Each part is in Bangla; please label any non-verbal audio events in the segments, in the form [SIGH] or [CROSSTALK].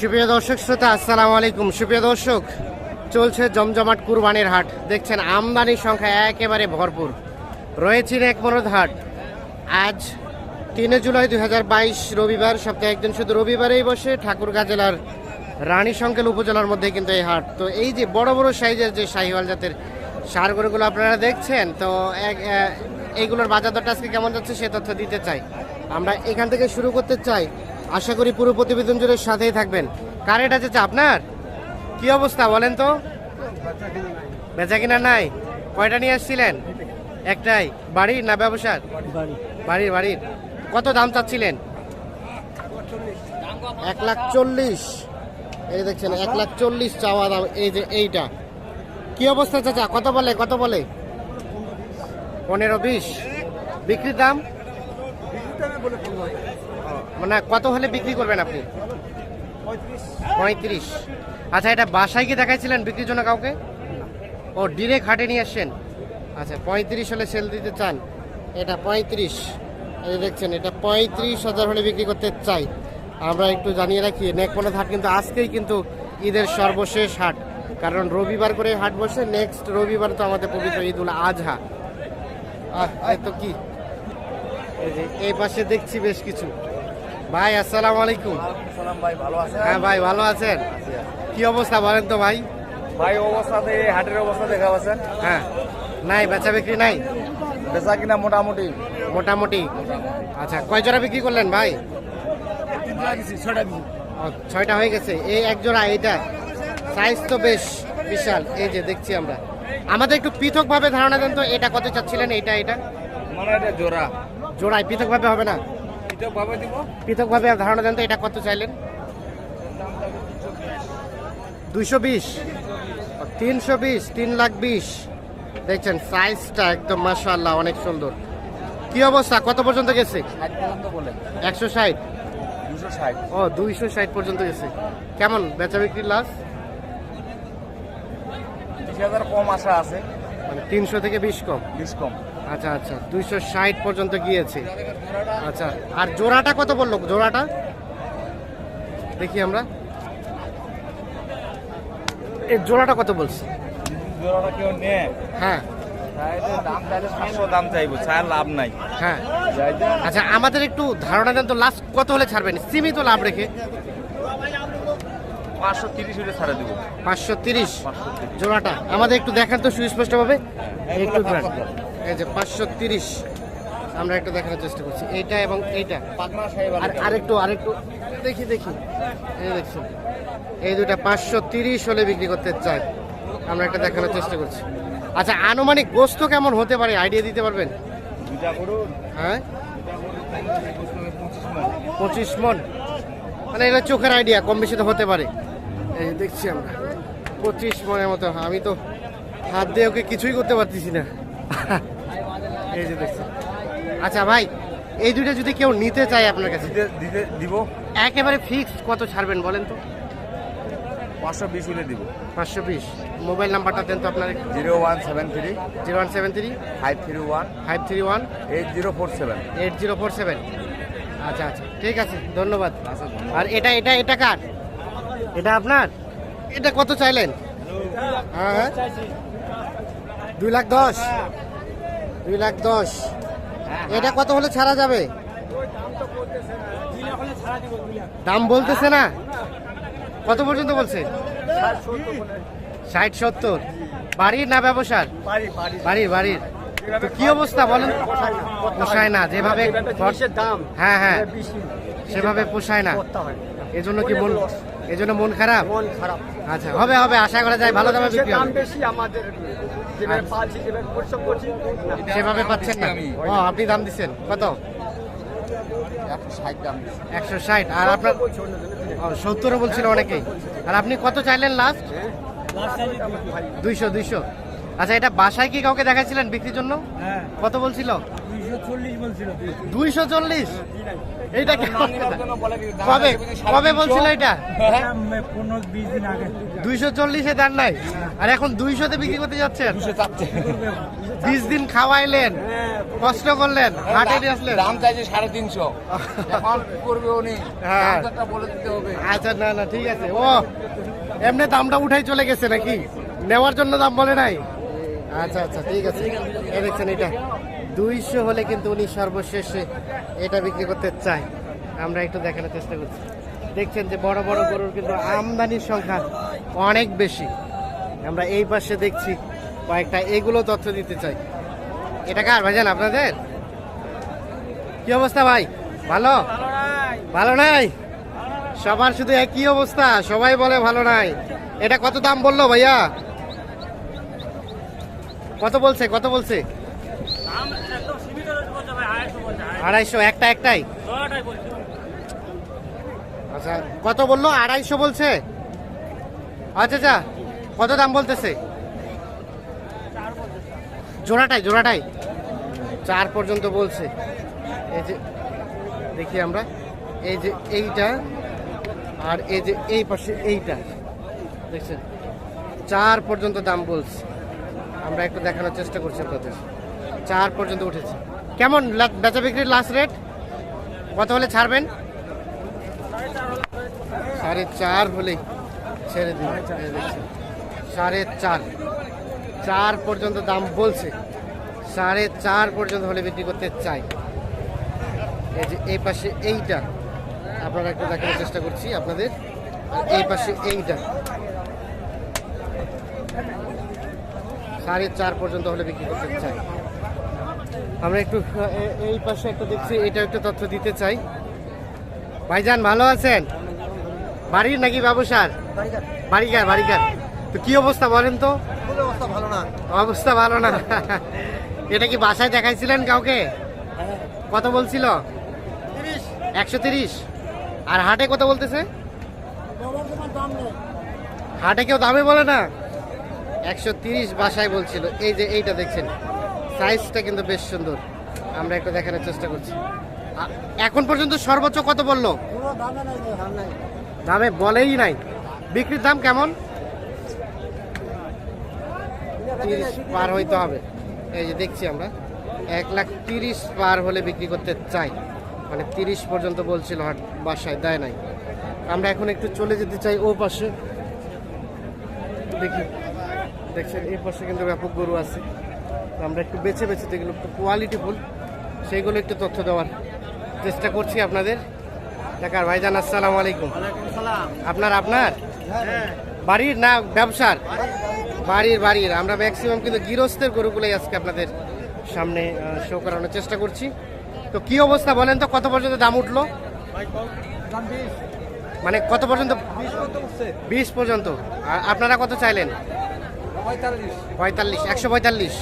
সুপ্রিয় দর্শক শ্রোতা, আসসালামু আলাইকুম। সুপ্রিয় দর্শক, চলছে জমজমাট কুরবানির হাট। দেখছেন, আমদানির সংখ্যা একেবারে ভরপুর। রয়েছে এক মরদ হাট। আজ তিনে জুলাই দু হাজার বাইশ, রবিবার, সপ্তাহে একদিন শুধু রবিবারেই বসে ঠাকুরগাঁ জেলার রানী সংকেল উপজেলার মধ্যে কিন্তু এই হাট। তো এই যে বড় বড় সাইজের যে শাহিওয়াল জাতের সার গরুগুলো আপনারা দেখছেন, তো এইগুলোর বাজার দরটা আজকে কেমন যাচ্ছে সে তথ্য দিতে চাই। আমরা এখান থেকে শুরু করতে চাই। আশা করি পুরো প্রতিবেদন জুড়ে সাথেই থাকবেন। কার এটা চাচা আপনার? কি অবস্থা বলেন তো। বেচা কিনা নাই? কয়টা নিয়ে আসছিলেন? একটাই। বাড়ির না ব্যবসার? বাড়ির বাড়ির। কত দাম চাচ্ছিলেন? এক লাখ চল্লিশ। এই দেখছেন এক লাখ চল্লিশ চাওয়া দাম এই যে এইটা। কি অবস্থা চাচা? কত বলে কত বলে? পনেরো বিশ। বিক্রির দাম? মানে কত হলে বিক্রি করবেন আপনি? পঁয়ত্রিশ। আচ্ছা এটা বাসায় কি দেখাইছিলেন বিক্রির জন্য কাউকে? ও ডিরেক্ট হাটে নিয়ে আসছেন? আচ্ছা পঁয়ত্রিশ হলে সেল দিতে চান। এটা পঁয়ত্রিশ। এই দেখছেন, এটা পঁয়ত্রিশ হাজার হলে বিক্রি করতে চাই। আমরা একটু জানিয়ে রাখি নেকমনাথ হাট কিন্তু আজকেই কিন্তু ঈদের সর্বশেষ হাট। কারণ রবিবার করে হাট বসে নেক্সট রবিবার তো আমাদের পবিত্র ঈদ উল আজহা তো কি? এই পাশে দেখছি বেশ কিছু। ভাই আসসালামু আলাইকুম। সালাম ভাই ভালো আছেন? হ্যাঁ ভাই ভালো আছেন? কি অবস্থা বলেন তো ভাই? ভাই অবস্থাতে হাটের অবস্থা দেখা পাচ্ছেন হ্যাঁ। নাই বেচা বিক্রি নাই? বেচা কিনা মোটামুটি। মোটামুটি। আচ্ছা কয় জোড়া বিক্রি করলেন ভাই? ছয়টা হয়ে গেছে। এই এক জোড়া এইটা। সাইজ তো বেশ বিশাল। এই যে দেখছি আমরা। আমাদের একটু পৃথকভাবে ধারণা দেন তো এটা কত চাচ্ছিলেন এইটা এটা মানে এটা জোড়া। জোড়ায় পৃথকভাবে হবে না? দিব। পৃথকভাবে ধারণা দেন তো এটা কত চাইলেন? দুইশো বিশ। তিনশো বিশ তিন লাখ বিশ। দেখছেন সাইজটা একদম মাশাআল্লাহ অনেক সুন্দর। কি অবস্থা? কত পর্যন্ত গেছে? একশো ষাট। ও দুইশো ষাট পর্যন্ত গেছে। কেমন বেচা বিক্রির লাস হাজার কম আশা আছে। মানে তিনশো থেকে বিশ কম। বিশ কম। আচ্ছা আচ্ছা। দুইশো ষাট পর্যন্ত গিয়েছে। আচ্ছা আর জোড়াটা কত বলল জোড়াটা? দেখি আমরা। এই জোড়াটা কত বলছে? জোড়াটা কেউ নেয়? হ্যাঁ। লাভ হ্যাঁ। আচ্ছা আমাদের একটু ধারণা দেন তো লাস্ট কত হলে ছাড়বেন? সীমিত লাভ রেখে। পাঁচশো তিরিশ জোড়াটা। আমাদের একটু দেখান তো সুস্পষ্টভাবে। একটু। এই যে পাঁচশো তিরিশ। আমরা একটু দেখানোর চেষ্টা করছি। এইটা এবং এইটা। আর আরেকটু আরেকটু দেখি দেখি। এই দেখছি এই দুটা পাঁচশো তিরিশ হলে বিক্রি করতে চাই। আমরা একটা দেখানোর চেষ্টা করছি। আচ্ছা আনুমানিক গোস্ত কেমন হতে পারে? আইডিয়া দিতে পারবেন? হ্যাঁ? পঁচিশ মন। মানে এটা চোখের আইডিয়া কম বেশি তো হতে পারে। এই দেখছি আমরা। পঁচিশ মনের মতো। আমি তো হাত দিয়ে ওকে কিছুই করতে পারতেছি না। এই যে দেখছি আচ্ছা ভাই এই দুইটা যদি কেউ নিতে চায় আপনার কাছে দিতে দিতে দিব। একেবারে ফিক্সড কত ছাড়বেন বলেন তো? পাঁচশো বিশ হলে দিব। পাঁচশো বিশ। মোবাইল নাম্বারটা দেন তো আপনার zero one seven three. Zero one seven three. Five three one. Five three one. Eight zero four seven. Eight zero four seven. আচ্ছা আচ্ছা। ঠিক আছে ধন্যবাদ। আচ্ছা আর এটা এটা এটা কার? এটা আপনার? এটা কত চাইলেন? হ্যাঁ হ্যাঁ। দুই লাখ দশ। দুই লাখ দশ। এটা কত হলে ছাড়া যাবে? দাম বলতেছে না। কত পর্যন্ত বলছে? ষাট সত্তর। বাড়ির না ব্যবসার? বাড়ির বাড়ির তো কি অবস্থা বলেন? পোষায় না যেভাবে দাম হ্যাঁ হ্যাঁ। সেভাবে পোষায় না। এজন্য কি মন এজন্য মন খারাপ? মন খারাপ। আচ্ছা হবে হবে আশা করা যায় ভালো দামে বিক্রি দাম হবে। বেশি আমাদের যেভাবে পাচ্ছি যেভাবে পরিশ্রম করছি সেভাবে পাচ্ছেন না। ও আপনি দাম দিচ্ছেন। কত? একশো ষাট আর আপনার সত্তরও বলছিল অনেকেই। আর আপনি কত চাইলেন লাস্ট দুইশো দুইশো। আচ্ছা এটা বাসায় কি কাউকে দেখাচ্ছিলেন বিক্রির জন্য? কত বলছিল বলছিল? দুইশো চল্লিশ? এইটা কবে? কবে বলছিল এটা? পনেরো বিশ দিন আগে। দুইশো চল্লিশে দান নাই? আর এখন দুইশোতে বিক্রি করতে যাচ্ছেন? বিশ দিন খাওয়াইলেন কষ্ট করলেন হাটে নিয়ে আসলেন। দাম চাইছে সাড়ে তিনশো। [LAUGHS] এখন করবে উনি। হ্যাঁ। দামটা বলে দিতে হবে। আচ্ছা না না ঠিক আছে। ও এমনি দামটা উঠাই চলে গেছে নাকি? নেওয়ার জন্য দাম বলে নাই? আচ্ছা আচ্ছা ঠিক আছে। এই দেখছেন এটা। দুইশো হলে কিন্তু উনি সর্বশেষে এটা বিক্রি করতে চায়। আমরা একটু দেখানোর চেষ্টা করছি। দেখছেন যে বড় বড় গরুর কিন্তু আমদানির সংখ্যা অনেক বেশি। আমরা এই পাশে দেখছি কয়েকটা, এগুলো তথ্য দিতে চাই। এটা কার ভাইজান, আপনাদের? কি অবস্থা ভাই? ভালো? ভালো নাই? সবার শুধু একই অবস্থা, সবাই বলে ভালো নাই। এটা কত দাম বলল ভাইয়া? কত বলছে কত বলছে? আড়াইশো একটা একটাই? আচ্ছা কত বলল? আড়াইশো বলছে? আচ্ছা আচ্ছা কত দাম বলতেছে? জোড়াটাই জোড়াটাই। চার পর্যন্ত বলছে। এই যে দেখি আমরা। এই যে এইটা আর এই যে এই পাশে এইটা দেখছেন? চার পর্যন্ত দাম বলছে। আমরা একটু দেখানোর চেষ্টা করছি আপনাদের। চার পর্যন্ত উঠেছে। কেমন বেচা বিক্রির লাস্ট রেট কত হলে ছাড়বেন? সাড়ে চার হলেই ছেড়ে দিন। সাড়ে চার। চার পর্যন্ত দাম বলছে। সাড়ে চার পর্যন্ত হলে বিক্রি করতে চাই। এই যে এই পাশে এইটা, আপনারা একটু দেখানোর চেষ্টা করছি আপনাদের। এই পাশে এইটা। সাড়ে চার পর্যন্ত হলে বিক্রি করতে চাই। আমরা একটু এই পাশে একটা দেখছি, এটা একটু তথ্য দিতে চাই। ভাইজান, ভালো আছেন? বাড়ির নাকি ব্যবসার বাড়িকার বাড়িকার তো কি অবস্থা বলেন তো? অবস্থা ভালো না অবস্থা ভালো না। এটা কি বাসায় দেখাইছিলেন কাউকে? কত বলছিল? একশো তিরিশ। আর হাটে কত বলতেছে? হাটে কেউ দামে বলে না? একশো তিরিশ বাসায় বলছিল। এই যে এইটা দেখছেন। সাইজটা কিন্তু বেশ সুন্দর। আমরা একটু দেখানোর চেষ্টা করছি। এখন পর্যন্ত সর্বোচ্চ কত বলল? দামে বলেই নাই। বিক্রির দাম কেমন? তিরিশ পার হইতে হবে। এই যে দেখছি আমরা। এক লাখ তিরিশ পার হলে বিক্রি করতে চাই। মানে তিরিশ পর্যন্ত বলছিল হাট বাসায় দেয় নাই। আমরা এখন একটু চলে যেতে চাই ও পাশে। দেখি। দেখছেন, এই পাশে কিন্তু ব্যাপক গরু আছে। আমরা একটু বেছে বেছে যেগুলো একটু কোয়ালিটি ফুল সেইগুলো একটু তথ্য দেওয়ার চেষ্টা করছি আপনাদের। দেখার ভাইজান আসসালামু আলাইকুম। আপনার আপনার? বাড়ির না ব্যবসার? বাড়ির বাড়ির। আমরা ম্যাক্সিমাম কিন্তু গৃহস্থের গরুগুলোই আজকে আপনাদের সামনে শো করানোর চেষ্টা করছি। তো কি অবস্থা বলেন তো? কত পর্যন্ত দাম উঠল? মানে কত পর্যন্ত? বিশ বিশ পর্যন্ত। আর আপনারা কত চাইলেন? পঁয়তাল্লিশ। পঁয়তাল্লিশ একশো পঁয়তাল্লিশ।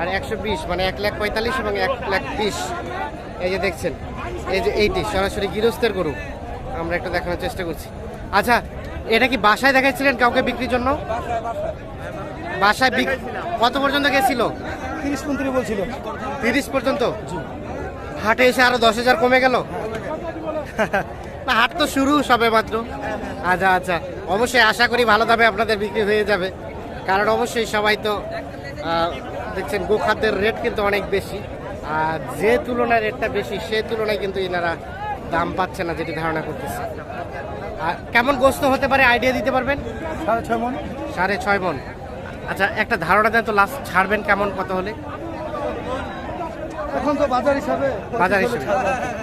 আর একশো বিশ মানে এক লাখ পঁয়তাল্লিশ এবং এক লাখ বিশ। এই যে দেখছেন এই যে এইটি সরাসরি গৃহস্থের গরু। আমরা একটু দেখানোর চেষ্টা করছি। আচ্ছা এটা কি বাসায় দেখাচ্ছিলেন কাউকে বিক্রির জন্য? বাসায় কত পর্যন্ত গেছিল? তিরিশ পঁয়ত্রিশ বলছিল। তিরিশ পর্যন্ত? হাটে এসে আরও দশ হাজার কমে গেল? না হাট তো শুরু সবে মাত্র। আচ্ছা আচ্ছা। অবশ্যই আশা করি ভালো দামে আপনাদের বিক্রি হয়ে যাবে। কারণ অবশ্যই সবাই তো দেখছেন গোখাদ্যের রেট কিন্তু অনেক বেশি। আর যে তুলনায় রেটটা বেশি সে তুলনায় কিন্তু এনারা দাম পাচ্ছে না যেটি ধারণা করতেছে। আর কেমন গোস্ত হতে পারে আইডিয়া দিতে পারবেন? সাড়ে ছয় মন। সাড়ে ছয় মন। আচ্ছা একটা ধারণা দেন তো লাস্ট ছাড়বেন কেমন কত হলে? এখন তো বাজার হিসাবে বাজার হিসেবে।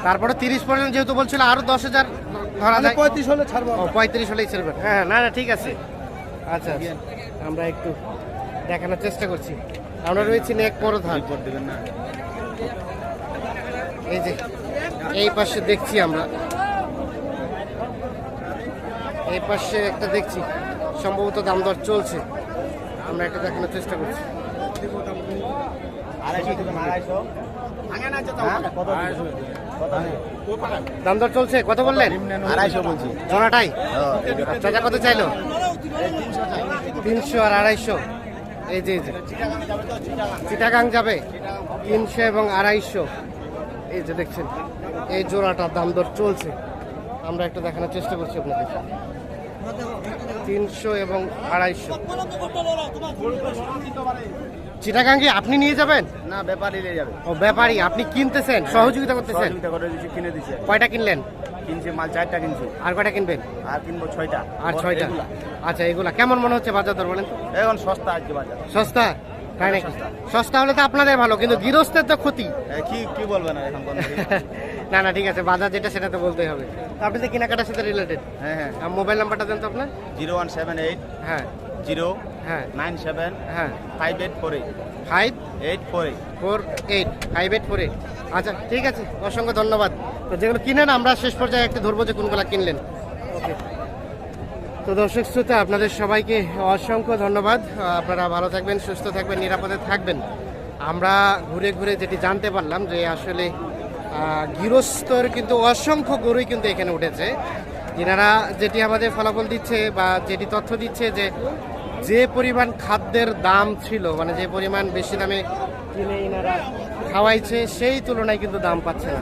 তারপরে তিরিশ পর্যন্ত যেহেতু বলছিল আরও দশ হাজার ধরা যায়। পঁয়ত্রিশ হলে ছাড়বো পঁয়ত্রিশ হলেই ছেড়বেন। হ্যাঁ না না ঠিক আছে। আচ্ছা আচ্ছা। আমরা একটু দেখানোর চেষ্টা করছি। আমরা রয়েছি এক বড় ধান এই যে, এই পাশে দেখছি আমরা। এই পাশে একটা দেখছি, সম্ভবত দাম দর চলছে। আমরা একটা দেখানোর চেষ্টা করছি। দাম দর চলছে? কত বললেন? আড়াইশো বলছি জোড়াটাই চাচা কত চাইলো? তিনশো আর আড়াইশো। এই যে চিটাগাং যাবে। তিনশো এবং আড়াইশো। এই যে দেখছেন এই জোড়াটার দাম দর চলছে। আমরা একটু দেখানোর চেষ্টা করছি আপনাদের। তিনশো এবং আড়াইশো। চিটাগাং কি আপনি নিয়ে যাবেন? না ব্যাপারই নিয়ে যাবে। ও ব্যাপারী আপনি কিনতেছেন সহযোগিতা করতেছেন? কিনে দিচ্ছি কয়টা কিনলেন? কিনছি মাল চারটা কিনছি। আর কয়টা কিনবেন? আর কিনবো ছয়টা। আর ছয়টা? আচ্ছা এগুলা। কেমন মনে হচ্ছে বাজার দর বলেন এখন সস্তা আজকে বাজার। সস্তা? তাই নাকি? সস্তা। হলে তো আপনাদের ভালো কিন্তু গৃহস্থের তো ক্ষতি। কি কি বলবেন এখন [LAUGHS] না না ঠিক আছে। বাজার যেটা সেটা তো বলতেই হবে। আপনি তো কেনাকাটার সাথে রিলেটেড হ্যাঁ হ্যাঁ। মোবাইল নাম্বারটা দেন তো আপনার? জিরো ওয়ান সেভেন এইট হ্যাঁ। জিরো হ্যাঁ। নাইন সেভেন হ্যাঁ। Five eight four eight. Five eight four eight. Four eight five eight four eight. আচ্ছা ঠিক আছে। অসংখ্য ধন্যবাদ। তো যেগুলো কিনেন আমরা শেষ পর্যায়ে একটু ধরবো যে কোনগুলো কিনলেন। ওকে তো দর্শক শ্রোতা আপনাদের সবাইকে অসংখ্য ধন্যবাদ। আপনারা ভালো থাকবেন সুস্থ থাকবেন নিরাপদে থাকবেন। আমরা ঘুরে ঘুরে যেটি জানতে পারলাম যে আসলে গৃহস্থর কিন্তু অসংখ্য গরুই কিন্তু এখানে উঠেছে। এনারা যেটি আমাদের ফলাফল দিচ্ছে বা যেটি তথ্য দিচ্ছে যে যে পরিমাণ খাদ্যের দাম ছিল মানে যে পরিমাণ বেশি দামে কিনে এনারা খাওয়াইছে সেই তুলনায় কিন্তু দাম পাচ্ছে না।